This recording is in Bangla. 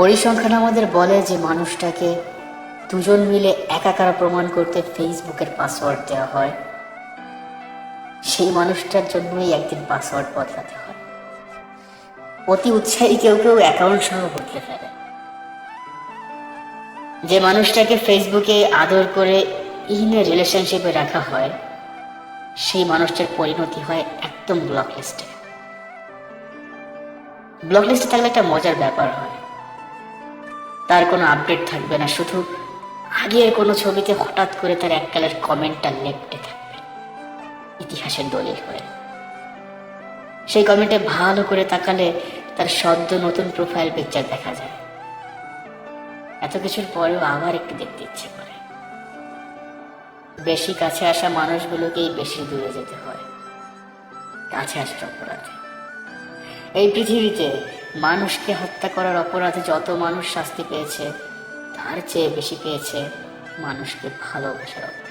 পরিসংখ্যান আমাদের বলে যে মানুষটাকে দুজন মিলে একাকার প্রমাণ করতে ফেসবুকের পাসওয়ার্ড দেওয়া হয়। সেই মানুষটার জন্যই একদিন পাসওয়ার্ড বদলাতে হয়। অতি উৎসাহী কেউ কেউ অ্যাকাউন্ট সহ বদলে ফেলে। যে মানুষটাকে ফেসবুকে আদর করে ইন রিলেশনশিপে রাখা হয়, সেই মানুষটার পরিণতি হয় একদম ব্লক লিস্টে ব্লক লিস্টে থাকলে একটা মজার ব্যাপার হয়। তার কোনো আপডেট থাকবে না, শুধু আগের কোনো ছবিতে হঠাৎ করে তার এককালের কমেন্টটা লেপটে থাকবে, ইতিহাসের দলিল হয়ে সেই কমেন্টে ভালো করে তাকালে তার সদ্য নতুন প্রোফাইল পিকচার দেখা যায়। এত কিছুর পরেও আবার একটু দেখতে ইচ্ছে করে। বেশি কাছে আসা মানুষগুলোকেই বেশি দূরে যেতে হয়, কাছে আসার অপরাধে। এই পৃথিবীতে মানুষকে হত্যা করার অপরাধে যত মানুষ শাস্তি পেয়েছে, তার চেয়ে বেশি পেয়েছে মানুষকে ভালোবাসার অপরাধে।